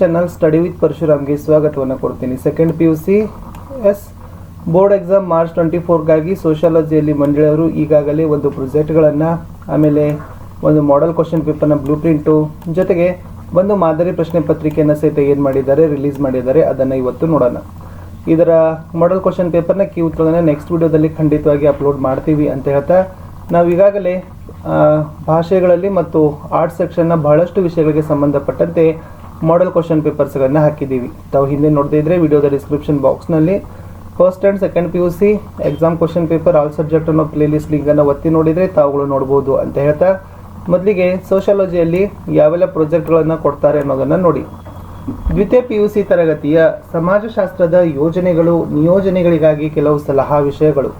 Channel study with ಪರಶುರಾಮ್ಗೆ ಸ್ವಾಗತವನ್ನು ಕೊಡ್ತೀನಿ. Second P U C S board exam March twenty ಫೋರ್ಗಾಗಿ ಸೋಷಿಯಾಲಜಿಯಲ್ಲಿ ಮಂಡಳಿಯವರು ಈಗಾಗಲೇ ಒಂದು ಪ್ರೊಜೆಕ್ಟ್ಗಳನ್ನು ಆಮೇಲೆ ಒಂದು ಮಾಡೆಲ್ ಕ್ವಶನ್ ಪೇಪರ್ನ ಬ್ಲೂ ಪ್ರಿಂಟು ಜೊತೆಗೆ ಒಂದು ಮಾದರಿ ಪ್ರಶ್ನೆ ಪತ್ರಿಕೆಯನ್ನು ಸಹಿತ ಏನು ಮಾಡಿದ್ದಾರೆ ರಿಲೀಸ್ ಮಾಡಿದ್ದಾರೆ, ಅದನ್ನು ಇವತ್ತು ನೋಡೋಣ. ಇದರ ಮಾಡೆಲ್ ಕ್ವಶನ್ ಪೇಪರ್ನ ಕೀ ಉತ್ತರಗಳನ್ನು ನೆಕ್ಸ್ಟ್ ವಿಡಿಯೋದಲ್ಲಿ ಖಂಡಿತವಾಗಿ ಅಪ್ಲೋಡ್ ಮಾಡ್ತೀವಿ ಅಂತ ಹೇಳ್ತಾ, ನಾವು ಈಗಾಗಲೇ ಭಾಷೆಗಳಲ್ಲಿ ಮತ್ತು ಆರ್ಟ್ ಸೆಕ್ಷನ್ನ ಬಹಳಷ್ಟು ವಿಷಯಗಳಿಗೆ ಸಂಬಂಧಪಟ್ಟಂತೆ ಮಾಡೆಲ್ ಕ್ವಶನ್ ಪೇಪರ್ಸ್ಗಳನ್ನು ಹಾಕಿದ್ದೀವಿ. ತಾವು ಹಿಂದೆ ನೋಡದೇ ಇದ್ರೆ ವಿಡಿಯೋದ ಡಿಸ್ಕ್ರಿಪ್ಷನ್ ಬಾಕ್ಸ್ನಲ್ಲಿ first and second P U C exam question paper all subject ಅನ್ನೋ ಪ್ಲೇಲಿಸ್ಟ್ ಲಿಂಕನ್ನು ಒತ್ತಿ ನೋಡಿದರೆ ತಾವುಗಳು ನೋಡ್ಬೋದು ಅಂತ ಹೇಳ್ತಾ, ಮೊದಲಿಗೆ ಸೋಷಾಲಜಿಯಲ್ಲಿ ಯಾವೆಲ್ಲ ಪ್ರೊಜೆಕ್ಟ್ಗಳನ್ನು ಕೊಡ್ತಾರೆ ಅನ್ನೋದನ್ನು ನೋಡಿ. ದ್ವಿತೀಯ ಪಿ ಯು ಸಿ ತರಗತಿಯ ಸಮಾಜಶಾಸ್ತ್ರದ ಯೋಜನೆಗಳು, ನಿಯೋಜನೆಗಳಿಗಾಗಿ ಕೆಲವು ಸಲಹಾ ವಿಷಯಗಳು.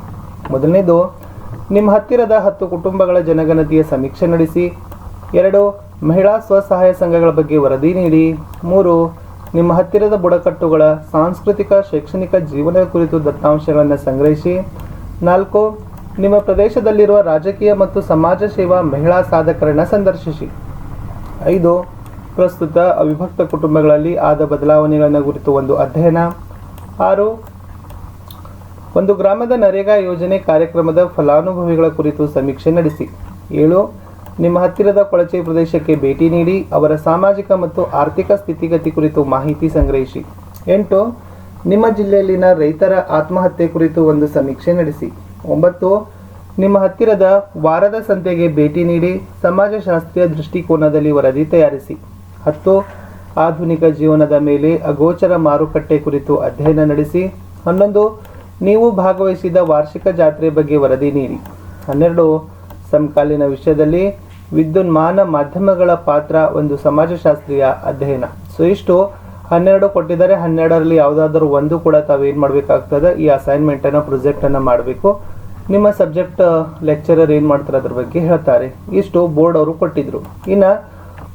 ಮೊದಲನೇದು, ನಿಮ್ಮ ಹತ್ತಿರದ ಹತ್ತು ಕುಟುಂಬಗಳ ಜನಗಣತಿಯ ಸಮೀಕ್ಷೆ ನಡೆಸಿ. ಎರಡು ಮಹಿಳಾ ಸ್ವಸಹಾಯ ಸಂಘಗಳ ಬಗ್ಗೆ ವರದಿ ನೀಡಿ. ಮೂರು, ನಿಮ್ಮ ಹತ್ತಿರದ ಬುಡಕಟ್ಟುಗಳ ಸಾಂಸ್ಕೃತಿಕ, ಶೈಕ್ಷಣಿಕ ಜೀವನದ ಕುರಿತು ದತ್ತಾಂಶಗಳನ್ನು ಸಂಗ್ರಹಿಸಿ. ನಾಲ್ಕು, ನಿಮ್ಮ ಪ್ರದೇಶದಲ್ಲಿರುವ ರಾಜಕೀಯ ಮತ್ತು ಸಮಾಜ ಸೇವಾ ಮಹಿಳಾ ಸಾಧಕರನ್ನು ಸಂದರ್ಶಿಸಿ. ಐದು, ಪ್ರಸ್ತುತ ಅವಿಭಕ್ತ ಕುಟುಂಬಗಳಲ್ಲಿ ಆದ ಬದಲಾವಣೆಗಳನ್ನು ಕುರಿತು ಒಂದು ಅಧ್ಯಯನ. ಆರು, ಒಂದು ಗ್ರಾಮದ ನರೇಗಾ ಯೋಜನೆ ಕಾರ್ಯಕ್ರಮದ ಫಲಾನುಭವಿಗಳ ಕುರಿತು ಸಮೀಕ್ಷೆ ನಡೆಸಿ. ಏಳು ನಿಮ್ಮ ಹತ್ತಿರದ ಕೊಳಚೆ ಪ್ರದೇಶಕ್ಕೆ ಭೇಟಿ ನೀಡಿ ಅವರ ಸಾಮಾಜಿಕ ಮತ್ತು ಆರ್ಥಿಕ ಸ್ಥಿತಿಗತಿ ಕುರಿತು ಮಾಹಿತಿ ಸಂಗ್ರಹಿಸಿ. ಎಂಟು, ನಿಮ್ಮ ಜಿಲ್ಲೆಯಲ್ಲಿನ ರೈತರ ಆತ್ಮಹತ್ಯೆ ಕುರಿತು ಒಂದು ಸಮೀಕ್ಷೆ ನಡೆಸಿ. ಒಂಬತ್ತು, ನಿಮ್ಮ ಹತ್ತಿರದ ವಾರದ ಸಂತೆಗೆ ಭೇಟಿ ನೀಡಿ ಸಮಾಜಶಾಸ್ತ್ರೀಯ ದೃಷ್ಟಿಕೋನದಲ್ಲಿ ವರದಿ ತಯಾರಿಸಿ. ಹತ್ತು, ಆಧುನಿಕ ಜೀವನದ ಮೇಲೆ ಅಗೋಚರ ಮಾರುಕಟ್ಟೆ ಕುರಿತು ಅಧ್ಯಯನ ನಡೆಸಿ. ಹನ್ನೊಂದು, ನೀವು ಭಾಗವಹಿಸಿದ ವಾರ್ಷಿಕ ಜಾತ್ರೆ ಬಗ್ಗೆ ವರದಿ ನೀಡಿ. ಹನ್ನೆರಡು ಸಮಕಾಲೀನ ವಿಷಯದಲ್ಲಿ ವಿದ್ಯುನ್ಮಾನ ಮಾಧ್ಯಮಗಳ ಪಾತ್ರ ಒಂದು ಸಮಾಜಶಾಸ್ತ್ರೀಯ ಅಧ್ಯಯನ. ಸೊ ಇಷ್ಟು. ಹನ್ನೆರಡು ಕೊಟ್ಟಿದ್ದಾರೆ. ಹನ್ನೆರಡರಲ್ಲಿ ಯಾವುದಾದ್ರೂ ಒಂದು ಕೂಡ ತಾವೇನು ಮಾಡಬೇಕಾಗ್ತದೆ. ಈ ಅಸೈನ್ಮೆಂಟನ್ನು ಪ್ರೊಜೆಕ್ಟನ್ನು ಮಾಡಬೇಕು. ನಿಮ್ಮ ಸಬ್ಜೆಕ್ಟ್ ಲೆಕ್ಚರರ್ ಏನು ಮಾಡ್ತಾರೆ ಅದ್ರ ಬಗ್ಗೆ ಹೇಳ್ತಾರೆ. ಇಷ್ಟು ಬೋರ್ಡ್ ಅವರು ಕೊಟ್ಟಿದ್ರು. ಇನ್ನು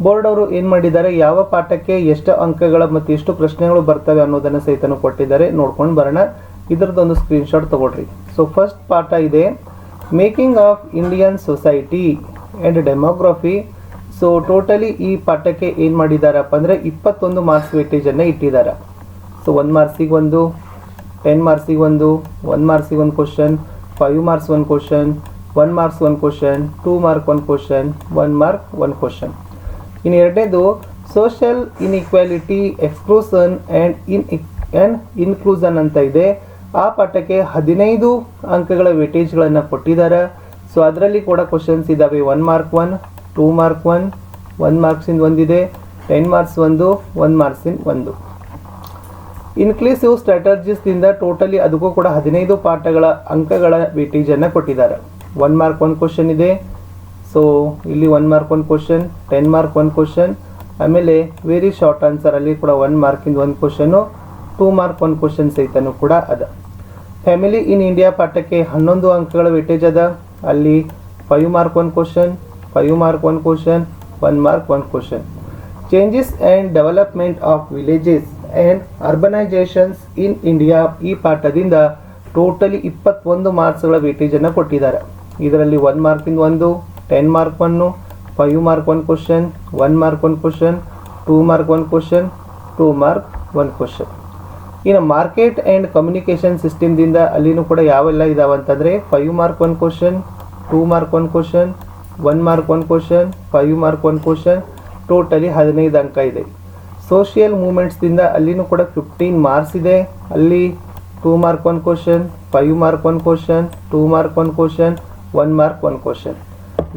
ಬೋರ್ಡ್ ಅವರು ಏನು ಮಾಡಿದ್ದಾರೆ? ಯಾವ ಪಾಠಕ್ಕೆ ಎಷ್ಟು ಅಂಕಗಳ ಮತ್ತು ಎಷ್ಟು ಪ್ರಶ್ನೆಗಳು ಬರ್ತವೆ ಅನ್ನೋದನ್ನು ಸಹಿತನು ಕೊಟ್ಟಿದ್ದಾರೆ. ನೋಡ್ಕೊಂಡು ಬರೋಣ. ಇದರದ್ದೊಂದು ಸ್ಕ್ರೀನ್ಶಾಟ್ ತಗೊಳ್ರಿ. ಸೊ ಫಸ್ಟ್ ಪಾಠ ಇದೆ. Making of Indian society and demography so totally ಈ ಪಾಠಕ್ಕೆ ಏನು ಮಾಡಿದ್ದಾರಪ್ಪ ಅಂದರೆ ಇಪ್ಪತ್ತೊಂದು ಮಾರ್ಕ್ಸ್ ವೇಟೇಜನ್ನು ಇಟ್ಟಿದ್ದಾರೆ ಸೊ ಒನ್ ಮಾರ್ಕ್ಸಿಗೆ ಒಂದು ಟೆನ್ ಮಾರ್ಕ್ಸಿಗೆ ಒಂದು ಒನ್ ಮಾರ್ಕ್ಸಿಗೆ ಒಂದು question five marks one question one marks one question two mark ಒಂದು question one mark one question ಇನ್ನು ಎರಡನೇದು social inequality exclusion and in and inclusion ಅಂತ ಇದೆ. ಆ ಪಾಠಕ್ಕೆ ಹದಿನೈದು ಅಂಕಗಳ ವೇಟೇಜ್ಗಳನ್ನು ಕೊಟ್ಟಿದ್ದಾರೆ. ಸೊ ಅದರಲ್ಲಿ ಕೂಡ ಕ್ವಶನ್ಸ್ ಇದ್ದಾವೆ. One mark one two mark one one ಮಾರ್ಕ್ಸಿಂದ ಒಂದಿದೆ ಟೆನ್ ಮಾರ್ಕ್ಸ್ ಒಂದು ಒನ್ ಮಾರ್ಕ್ಸಿಂದ ಒಂದು. ಇನ್ಕ್ಲೂಸಿವ್ ಸ್ಟ್ರಾಟಜಿಸ್ದಿಂದ ಟೋಟಲಿ ಅದಕ್ಕೂ ಕೂಡ ಹದಿನೈದು ಪಾಠಗಳ ಅಂಕಗಳ ವೇಟೇಜನ್ನು ಕೊಟ್ಟಿದ್ದಾರೆ. ಒನ್ ಮಾರ್ಕ್ ಒನ್ ಕ್ವಶನ್ ಇದೆ. ಸೊ ಇಲ್ಲಿ one mark one question ten mark one question ಆಮೇಲೆ ವೆರಿ ಶಾರ್ಟ್ ಆನ್ಸರಲ್ಲಿ ಕೂಡ ಒನ್ ಮಾರ್ಕಿಂದ ಒಂದು question two mark one question ಸಹಿತನೂ ಕೂಡ ಅದ. ಫ್ಯಾಮಿಲಿ ಇನ್ ಇಂಡಿಯಾ ಪಾಠಕ್ಕೆ ಹನ್ನೊಂದು ಅಂಕಗಳ ವೇಟೇಜ್ ಅದ. ಅಲ್ಲಿ five mark one question five mark one question one mark one question changes and development of villages and urbanisations in India ಈ ಪಾಠದಿಂದ ಟೋಟಲಿ ಇಪ್ಪತ್ತೊಂದು ಮಾರ್ಕ್ಸ್ಗಳ ವೇಟೇಜನ್ನು ಕೊಟ್ಟಿದ್ದಾರೆ. ಇದರಲ್ಲಿ ಒನ್ ಮಾರ್ಕಿಂದ ಒಂದು ten mark one five mark one question one mark one question two mark one question two mark one question ಇನ್ನು market and communication ಸಿಸ್ಟಮ್ದಿಂದ ಅಲ್ಲಿನೂ ಕೂಡ ಯಾವೆಲ್ಲ ಇದಾವೆ ಅಂತಂದರೆ five mark one question two mark one question one mark one question five mark one question totally ಹದಿನೈದು ಅಂಕ ಇದೆ. ಸೋಷಿಯಲ್ ಮೂಮೆಂಟ್ಸ್ದಿಂದ ಅಲ್ಲಿನೂ ಕೂಡ ಫಿಫ್ಟೀನ್ ಮಾರ್ಕ್ಸ್ ಇದೆ. ಅಲ್ಲಿ two mark one question five mark one question two mark one question one mark one question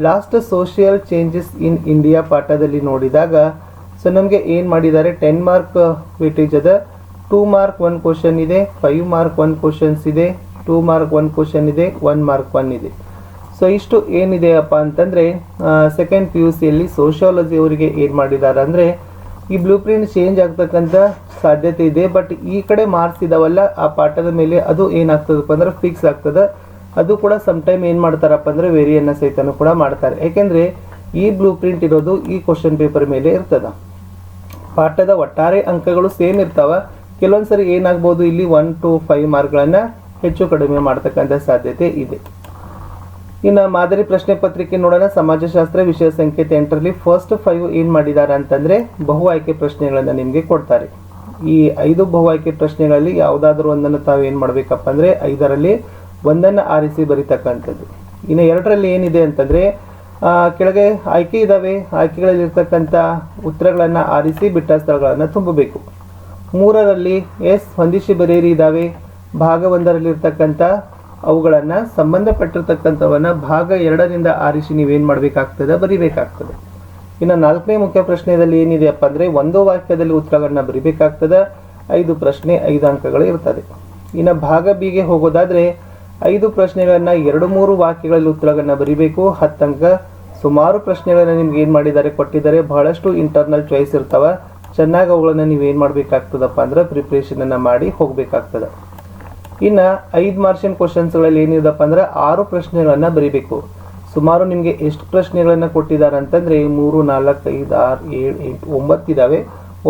last social changes in India ಪಾಠದಲ್ಲಿ ನೋಡಿದಾಗ so ನಮಗೆ ಏನು ಮಾಡಿದ್ದಾರೆ? ಟೆನ್ ಮಾರ್ಕ್ ವೇಟೇಜ್ ಅದ. ಟೂ ಮಾರ್ಕ್ ಒನ್ ಕ್ವಶನ್ ಇದೆ. Five mark one questions ಇದೆ. Two mark one question ಇದೆ. One mark one ಇದೆ. ಸೊ ಇಷ್ಟು ಏನಿದೆಯಪ್ಪ ಅಂತಂದರೆ ಸೆಕೆಂಡ್ ಪಿ ಯು ಸಿಯಲ್ಲಿ ಸೋಷಿಯಾಲಜಿ ಅವರಿಗೆ ಏನು ಮಾಡಿದ್ದಾರೆ ಅಂದರೆ, ಈ ಬ್ಲೂ ಪ್ರಿಂಟ್ ಚೇಂಜ್ ಆಗ್ತಕ್ಕಂಥ ಸಾಧ್ಯತೆ ಇದೆ ಬಟ್ ಈ ಕಡೆ ಮಾರ್ಕ್ಸ್ ಇದಾವಲ್ಲ, ಆ ಪಾಠದ ಮೇಲೆ ಅದು ಏನಾಗ್ತದಪ್ಪ ಅಂದ್ರೆ ಫಿಕ್ಸ್ ಆಗ್ತದೆ. ಅದು ಕೂಡ ಸಮ್ ಟೈಮ್ ಏನು ಮಾಡ್ತಾರಪ್ಪ ಅಂದರೆ ವೇರಿಯನ್ನ ಸಹಿತನೂ ಕೂಡ ಮಾಡ್ತಾರೆ. ಯಾಕೆಂದರೆ, ಈ ಬ್ಲೂ ಪ್ರಿಂಟ್ ಇರೋದು ಈ ಕ್ವಶನ್ ಪೇಪರ್ ಮೇಲೆ ಇರ್ತದೆ. ಪಾಠದ ಒಟ್ಟಾರೆ ಅಂಕಗಳು ಸೇಮ್ ಇರ್ತಾವ. ಕೆಲವೊಂದು ಸರಿ ಏನಾಗ್ಬೋದು, ಇಲ್ಲಿ ಒನ್ ಟು ಫೈವ್ ಮಾರ್ಕ್ಗಳನ್ನು ಹೆಚ್ಚು ಕಡಿಮೆ ಮಾಡ್ತಕ್ಕಂಥ ಸಾಧ್ಯತೆ ಇದೆ. ಇನ್ನು ಮಾದರಿ ಪ್ರಶ್ನೆ ಪತ್ರಿಕೆ ನೋಡೋಣ. ಸಮಾಜಶಾಸ್ತ್ರ ವಿಷಯ ಸಂಖ್ಯೆ ಎಂಟರಲ್ಲಿ ಫಸ್ಟ್ ಫೈವ್ ಏನು ಮಾಡಿದ್ದಾರೆ ಅಂತಂದರೆ ಬಹು ಆಯ್ಕೆ ಪ್ರಶ್ನೆಗಳನ್ನು ನಿಮಗೆ ಕೊಡ್ತಾರೆ. ಈ ಐದು ಬಹು ಆಯ್ಕೆ ಪ್ರಶ್ನೆಗಳಲ್ಲಿ ಯಾವುದಾದ್ರೂ ಒಂದನ್ನು ತಾವು ಏನು ಮಾಡಬೇಕಪ್ಪ ಅಂದರೆ ಐದರಲ್ಲಿ ಒಂದನ್ನು ಆರಿಸಿ ಬರೀತಕ್ಕಂಥದ್ದು. ಇನ್ನು ಎರಡರಲ್ಲಿ ಏನಿದೆ ಅಂತಂದರೆ ಕೆಳಗೆ ಆಯ್ಕೆ ಇದ್ದಾವೆ ಆಯ್ಕೆಗಳಲ್ಲಿರ್ತಕ್ಕಂಥ ಉತ್ತರಗಳನ್ನು ಆರಿಸಿ ಬಿಟ್ಟ ಸ್ಥಳಗಳನ್ನು ತುಂಬಬೇಕು. ಮೂರರಲ್ಲಿ ಎಸ್ ಹೊಂದಿಸಿ ಬರೆಯಿರಿ ಇದ್ದಾವೆ. ಭಾಗ ಒಂದರಲ್ಲಿರ್ತಕ್ಕಂಥ ಅವುಗಳನ್ನು ಸಂಬಂಧಪಟ್ಟಿರ್ತಕ್ಕಂಥವನ್ನ ಭಾಗ ಎರಡರಿಂದ ಆರಿಸಿ ನೀವೇನು ಮಾಡಬೇಕಾಗ್ತದೆ, ಬರಿಬೇಕಾಗ್ತದೆ. ಇನ್ನು ನಾಲ್ಕನೇ ಮುಖ್ಯ ಪ್ರಶ್ನೆಯಲ್ಲಿ ಏನಿದೆಯಪ್ಪ ಅಂದರೆ ಒಂದು ವಾಕ್ಯದಲ್ಲಿ ಉತ್ತರಗಳನ್ನ ಬರಿಬೇಕಾಗ್ತದೆ, ಐದು ಪ್ರಶ್ನೆ, ಐದು ಅಂಕಗಳು ಇರ್ತದೆ. ಇನ್ನು ಭಾಗ ಬಿಗೆ ಹೋಗೋದಾದರೆ ಐದು ಪ್ರಶ್ನೆಗಳನ್ನು ಎರಡು ಮೂರು ವಾಕ್ಯಗಳಲ್ಲಿ ಉತ್ತರಗಳನ್ನ ಬರಿಬೇಕು, ಹತ್ತು ಅಂಕ ಸುಮಾರು ಪ್ರಶ್ನೆಗಳನ್ನು ನಿಮ್ಗೆ ಏನು ಮಾಡಿದ್ದಾರೆ, ಕೊಟ್ಟಿದ್ದಾರೆ, ಬಹಳಷ್ಟು ಇಂಟರ್ನಲ್ ಚಾಯ್ಸ್ ಇರ್ತಾವ. ಚೆನ್ನಾಗಿ ಅವುಗಳನ್ನು ನೀವು ಏನು ಮಾಡಬೇಕಾಗ್ತದಪ್ಪ ಅಂದ್ರೆ ಪ್ರಿಪ್ರೇಷನನ್ನು ಮಾಡಿ ಹೋಗಬೇಕಾಗ್ತದೆ. ಇನ್ನು ಐದು ಮಾರ್ಷನ್ ಕ್ವಶನ್ಸ್ಗಳಲ್ಲಿ ಏನಿದಪ್ಪ ಅಂದ್ರೆ ಆರು ಪ್ರಶ್ನೆಗಳನ್ನು ಬರಿಬೇಕು. ಸುಮಾರು ನಿಮಗೆ ಎಷ್ಟು ಪ್ರಶ್ನೆಗಳನ್ನು ಕೊಟ್ಟಿದ್ದಾರೆ ಅಂತಂದರೆ ಮೂರು, ನಾಲ್ಕು, ಐದು, ಆರು, ಏಳು, ಎಂಟು, ಒಂಬತ್ತು ಇದ್ದಾವೆ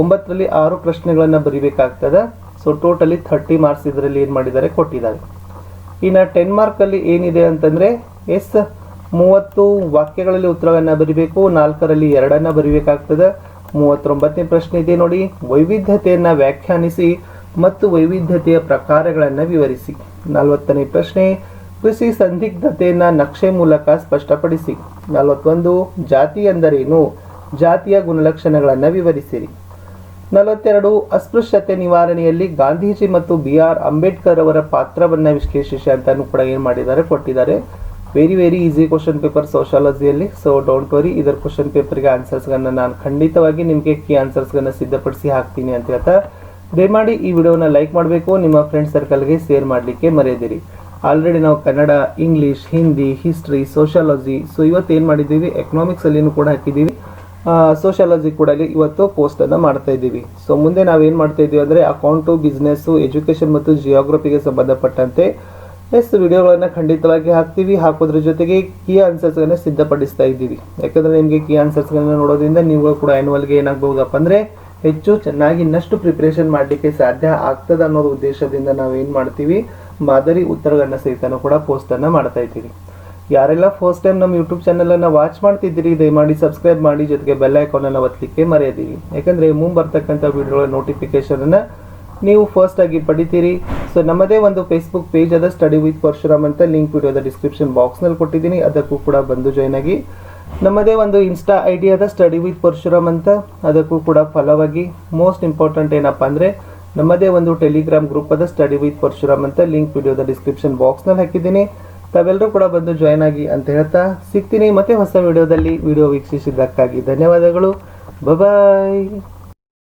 ಒಂಬತ್ತರಲ್ಲಿ ಆರು ಪ್ರಶ್ನೆಗಳನ್ನು ಬರಿಬೇಕಾಗ್ತದೆ. ಸೊ ಟೋಟಲಿ ಥರ್ಟಿ ಮಾರ್ಕ್ಸ್ ಇದರಲ್ಲಿ ಏನು ಮಾಡಿದ್ದಾರೆ ಕೊಟ್ಟಿದ್ದಾರೆ. ಇನ್ನು ಟೆನ್ ಮಾರ್ಕಲ್ಲಿ ಏನಿದೆ ಅಂತಂದರೆ ಎಸ್, ಮೂವತ್ತು ವಾಕ್ಯಗಳಲ್ಲಿ ಉತ್ತರವನ್ನು ಬರಿಬೇಕು, ನಾಲ್ಕರಲ್ಲಿ ಎರಡನ್ನು ಬರಿಬೇಕಾಗ್ತದೆ. ಮೂವತ್ತೊಂಬತ್ತನೇ ಪ್ರಶ್ನೆ ಇದೆ ನೋಡಿ. ವೈವಿಧ್ಯತೆಯನ್ನು ವ್ಯಾಖ್ಯಾನಿಸಿ ಮತ್ತು ವೈವಿಧ್ಯತೆಯ ಪ್ರಕಾರಗಳನ್ನು ವಿವರಿಸಿ. ನಲವತ್ತನೇ ಪ್ರಶ್ನೆ, ಕೃಷಿ ಸಂದಿಗ್ಧತೆಯನ್ನು ನಕ್ಷೆ ಮೂಲಕ ಸ್ಪಷ್ಟಪಡಿಸಿ. ನಲವತ್ತೊಂದು, ಜಾತಿ ಎಂದರೇನು? ಜಾತಿಯ ಗುಣಲಕ್ಷಣಗಳನ್ನು ವಿವರಿಸಿರಿ. ನಲವತ್ತೆರಡು, ಅಸ್ಪೃಶ್ಯತೆ ನಿವಾರಣೆಯಲ್ಲಿ ಗಾಂಧೀಜಿ ಮತ್ತು ಬಿ ಆರ್ ಅಂಬೇಡ್ಕರ್ ಅವರ ಪಾತ್ರವನ್ನು ವಿಶ್ಲೇಷಿಸಿ ಅಂತಾನು ಕೂಡ ಏನು ಮಾಡಿದ್ದಾರೆ, ಕೊಟ್ಟಿದ್ದಾರೆ. Very very easy question paper ಸೋಷಾಲಜಿಯಲ್ಲಿ so don't worry ಇದರ ಕ್ವಶನ್ ಪೇಪರ್ಗೆ ಆನ್ಸರ್ಸ್ಗಳನ್ನ ನಾನು ಖಂಡಿತವಾಗಿ ನಿಮಗೆ ಕೀ ಆನ್ಸರ್ಸ್ಗಳನ್ನ ಸಿದ್ಧಪಡಿಸಿ ಹಾಕ್ತೀನಿ ಅಂತ ಹೇಳ್ತಾ. ದಯಮಾಡಿ ಈ ವಿಡಿಯೋನ ಲೈಕ್ ಮಾಡಬೇಕು. ನಿಮ್ಮ ಫ್ರೆಂಡ್ ಸರ್ಕಲ್ಗೆ ಶೇರ್ ಮಾಡಲಿಕ್ಕೆ ಮರೆಯದಿರಿ. ಆಲ್ರೆಡಿ ನಾವು Kannada English Hindi history sociology so ಇವತ್ತು ಏನು ಮಾಡಿದ್ದೀವಿ? ಎಕನಾಮಿಕ್ಸಲ್ಲಿನೂ ಕೂಡ ಹಾಕಿದ್ದೀವಿ. ಸೋಷಾಲಜಿ ಕೂಡ ಇವತ್ತು ಪೋಸ್ಟನ್ನು ಮಾಡ್ತಾ ಇದ್ದೀವಿ. ಸೊ ಮುಂದೆ ನಾವೇನು ಮಾಡ್ತಾ ಇದ್ದೀವಿ ಅಂದರೆ ಅಕೌಂಟು ಬಿಸ್ನೆಸ್ಸು ಎಜುಕೇಷನ್ ಮತ್ತು ಜಿಯೋಗ್ರಫಿಗೆ ಸಂಬಂಧಪಟ್ಟಂತೆ ಎಸ್ ವಿಡಿಯೋಗಳನ್ನು ಖಂಡಿತವಾಗಿ ಹಾಕ್ತೀವಿ. ಹಾಕೋದ್ರ ಜೊತೆಗೆ ಕೀ ಆನ್ಸರ್ಸ್ಗಳನ್ನ ಸಿದ್ಧಪಡಿಸ್ತಾ ಇದ್ದೀವಿ. ಯಾಕಂದರೆ ನಿಮಗೆ ಕೀ ಆನ್ಸರ್ಸ್ಗಳನ್ನ ನೋಡೋದ್ರಿಂದ ನೀವು ಕೂಡ ಆ್ಯನ್ಯುವಲ್ಗೆ ಏನಾಗ್ಬೋದಪ್ಪ ಅಂದರೆ ಹೆಚ್ಚು ಚೆನ್ನಾಗಿ ಇನ್ನಷ್ಟು ಪ್ರಿಪ್ರೇಷನ್ ಮಾಡಲಿಕ್ಕೆ ಸಾಧ್ಯ ಆಗ್ತದೆ ಅನ್ನೋದು ಉದ್ದೇಶದಿಂದ ನಾವು ಏನು ಮಾಡ್ತೀವಿ? ಮಾದರಿ ಉತ್ತರಗಳನ್ನ ಸಹಿತನೂ ಕೂಡ ಪೋಸ್ಟನ್ನು ಮಾಡ್ತಾ ಇದ್ದೀವಿ. ಯಾರೆಲ್ಲ ಫಸ್ಟ್ ಟೈಮ್ ನಮ್ಮ ಯೂಟ್ಯೂಬ್ ಚಾನಲನ್ನು ವಾಚ್ ಮಾಡ್ತಿದ್ದೀರಿ, ದಯಮಾಡಿ ಸಬ್ಸ್ಕ್ರೈಬ್ ಮಾಡಿ, ಜೊತೆಗೆ ಬೆಲ್ ಐಕಾನನ್ನು ಒತ್ತಲಿಕ್ಕೆ ಮರೆಯದಿರಿ. ಯಾಕಂದರೆ ಮುಂಬರ್ತಕ್ಕಂಥ ವಿಡಿಯೋಗಳ ನೋಟಿಫಿಕೇಶನನ್ನು ನೀವು ಫಸ್ಟಾಗಿ ಪಡಿತೀರಿ. ಸೊ ನಮ್ಮದೇ ಒಂದು ಫೇಸ್ಬುಕ್ ಪೇಜ್ ಅದ ಸ್ಟಡಿ ವಿತ್ ಪರಶುರಾಮ್ ಅಂತ ಲಿಂಕ್ ವಿಡಿಯೋದ ಡಿಸ್ಕ್ರಿಪ್ಷನ್ ಬಾಕ್ಸ್ನಲ್ಲಿ ಕೊಟ್ಟಿದ್ದೀನಿ, ಅದಕ್ಕೂ ಕೂಡ ಬಂದು ಜಾಯ್ನ್ ಆಗಿ. ನಮ್ಮದೇ ಒಂದು ಇನ್ಸ್ಟಾ ಐ ಡಿ ಅದ ಸ್ಟಡಿ ವಿತ್ ಪರಶುರಾಮ್ ಅಂತ, ಅದಕ್ಕೂ ಕೂಡ ಫಲವಾಗಿ. ಮೋಸ್ಟ್ ಇಂಪಾರ್ಟೆಂಟ್ ಏನಪ್ಪ ಅಂದರೆ, ನಮ್ಮದೇ ಒಂದು ಟೆಲಿಗ್ರಾಮ್ ಗ್ರೂಪ್ ಅದ ಸ್ಟಡಿ ವಿತ್ ಪರಶುರಾಮ್ ಅಂತ ಲಿಂಕ್ ವಿಡಿಯೋದ ಡಿಸ್ಕ್ರಿಪ್ಷನ್ ಬಾಕ್ಸ್ನಲ್ಲಿ ಹಾಕಿದ್ದೀನಿ. ತಾವೆಲ್ಲರೂ ಕೂಡ ಬಂದು ಜಾಯ್ನ್ ಆಗಿ ಅಂತ ಹೇಳ್ತಾ ಸಿಗ್ತೀನಿ. ಮತ್ತೆ ಹೊಸ ವಿಡಿಯೋದಲ್ಲಿ ವಿಡಿಯೋ ವೀಕ್ಷಿಸಿದ್ದಕ್ಕಾಗಿ ಧನ್ಯವಾದಗಳು. ಬಾಯ್